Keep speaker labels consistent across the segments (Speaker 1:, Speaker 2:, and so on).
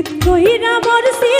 Speaker 1: জিদ কইরা মরছি।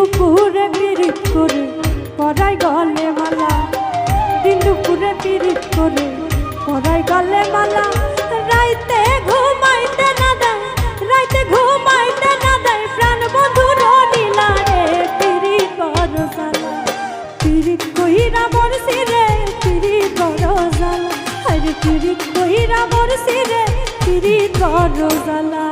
Speaker 1: দুপুরে পিরিত করে পড়াই গলে মালা। দিন দুপুরে পিরিত করে পড়াই গলে মালা। রাইতে ঘুমাইতে না দেয়, রাইতে ঘুমাইতে না দেয়, প্রাণ বন্ধুর নীলা রে পিরিত বড় জালা পিরিত কহিরা মোর সিরে পিরিত বড় জালা আরে পিরিত কহিরা মোর সিরে পিরিত বড় জালা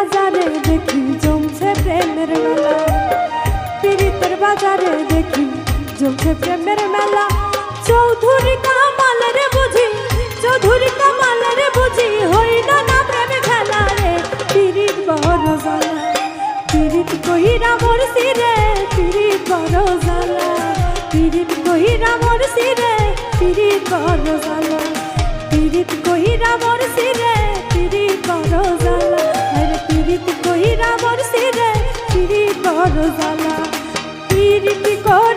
Speaker 1: বাজারে দেখি জমছে প্রেমের মেলা। বাজারে দেখি জমছে প্রেমের মেলা। চৌধুরী কামালের বুঝি, চৌধুরী কামালের বুঝি হইল না প্রেমে খেলা রে পীড়িত বড় জ্বালা কহিরা মোর সিরে পীড়িত বড় জ্বালা কহিরা মোর সিরে পীড়িত বড় জ্বালা পীড়িত করিয়া